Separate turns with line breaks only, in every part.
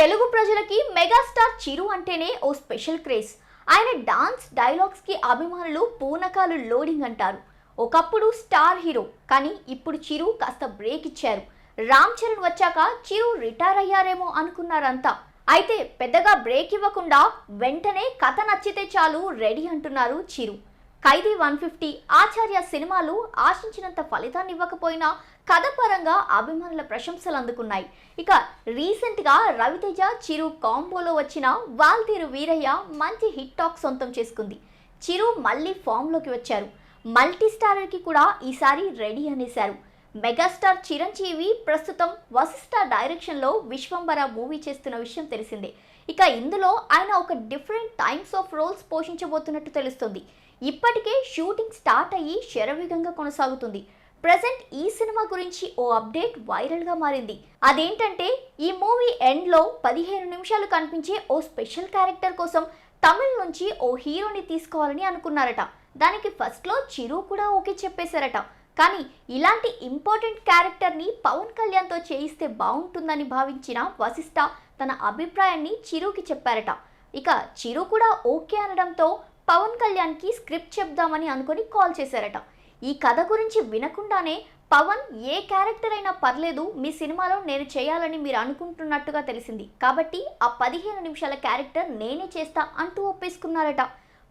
తెలుగు ప్రజలకి మెగాస్టార్ చిరు అంటేనే ఓ స్పెషల్ క్రేజ్. ఆయన డాన్స్ డైలాగ్స్కి అభిమానులు పూనకాలు లోడింగ్ అంటారు. ఒకప్పుడు స్టార్ హీరో కానీ ఇప్పుడు చిరు కాస్త బ్రేక్ ఇచ్చారు. రామ్ చరణ్ వచ్చాక చిరు రిటైర్ అయ్యారేమో అనుకున్నారంతా. అయితే పెద్దగా బ్రేక్ ఇవ్వకుండా వెంటనే కథ నచ్చితే చాలు రెడీ అంటున్నారు చిరు. ఖైదీ వన్ ఫిఫ్టీ ఆచార్య సినిమాలు ఆశించినంత ఫలితాన్ని ఇవ్వకపోయినా కథ పరంగా అభిమానుల ప్రశంసలు అందుకున్నాయి. ఇక రీసెంట్గా రవితేజ చిరు కాంబోలో వచ్చిన వాల్తీరు వీరయ్య మంచి హిట్ టాక్ సొంతం చేసుకుంది. చిరు మళ్ళీ ఫామ్లోకి వచ్చారు. మల్టీస్టారర్కి కూడా ఈసారి రెడీ అనేశారు. మెగాస్టార్ చిరంజీవి ప్రస్తుతం వశిష్ఠ డైరెక్షన్లో విశ్వంబర మూవీ చేస్తున్న విషయం తెలిసిందే. ఇక ఇందులో ఆయన ఒక డిఫరెంట్ టైమ్స్ ఆఫ్ రోల్స్ పోషించబోతున్నట్టు తెలుస్తుంది. ఇప్పటికే షూటింగ్ స్టార్ట్ అయ్యి శరవేగంగా కొనసాగుతుంది. ప్రజెంట్ ఈ సినిమా గురించి ఓ అప్డేట్ వైరల్గా మారింది. అదేంటంటే ఈ మూవీ ఎండ్లో పదిహేను నిమిషాలు కనిపించే ఓ స్పెషల్ క్యారెక్టర్ కోసం తమిళ్ నుంచి ఓ హీరోని తీసుకోవాలని అనుకున్నారట. దానికి ఫస్ట్లో చిరు కూడా ఓకే చెప్పేశారట. కానీ ఇలాంటి ఇంపార్టెంట్ క్యారెక్టర్ని పవన్ కళ్యాణ్తో చేయిస్తే బాగుంటుందని భావించిన వశిష్ఠ తన అభిప్రాయాన్ని చిరుకి చెప్పారట. ఇక చిరు కూడా ఓకే అనడంతో పవన్ కళ్యాణ్కి స్క్రిప్ట్ చెప్దామని అనుకొని కాల్ చేశారట. ఈ కథ గురించి వినకుండానే పవన్ ఏ క్యారెక్టర్ అయినా పర్లేదు మీ సినిమాలో నేను చేయాలని మీరు అనుకుంటున్నట్టుగా తెలిసింది. కాబట్టి ఆ పదిహేను నిమిషాల క్యారెక్టర్ నేనే చేస్తా అంటూ ఒప్పేసుకున్నారట.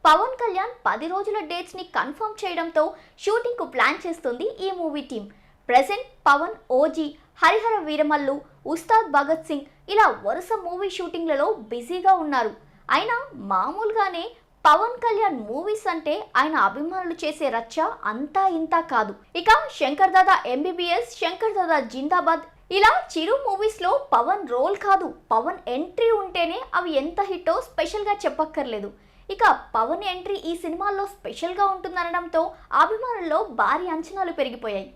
పవన్ కళ్యాణ్ పది రోజుల డేట్స్ని కన్ఫర్మ్ చేయడంతో షూటింగ్కు ప్లాన్ చేస్తుంది ఈ movie team present Pawan OG Harihara Veeramallu Ustaad Bhagat Singh ఇలా వరుస మూవీ షూటింగ్లలో బిజీగా ఉన్నారు. అయినా మామూలుగానే పవన్ కళ్యాణ్ మూవీస్ అంటే ఆయన అభిమానులు చేసే రచ్చ అంతా ఇంతా కాదు. ఇక శంకర్ దాదా ఎంబీబీఎస్ శంకర్ దాదా జిందాబాద్. ఇలా చిరు మూవీస్లో పవన్ రోల్ కాదు పవన్ ఎంట్రీ ఉంటేనే అవి ఎంత హిట్టో స్పెషల్గా చెప్పక్కర్లేదు. ఇక పవన్ ఎంట్రీ ఈ సినిమాల్లో స్పెషల్గా ఉంటుందనడంతో అభిమానుల్లో భారీ అంచనాలు పెరిగిపోయాయి.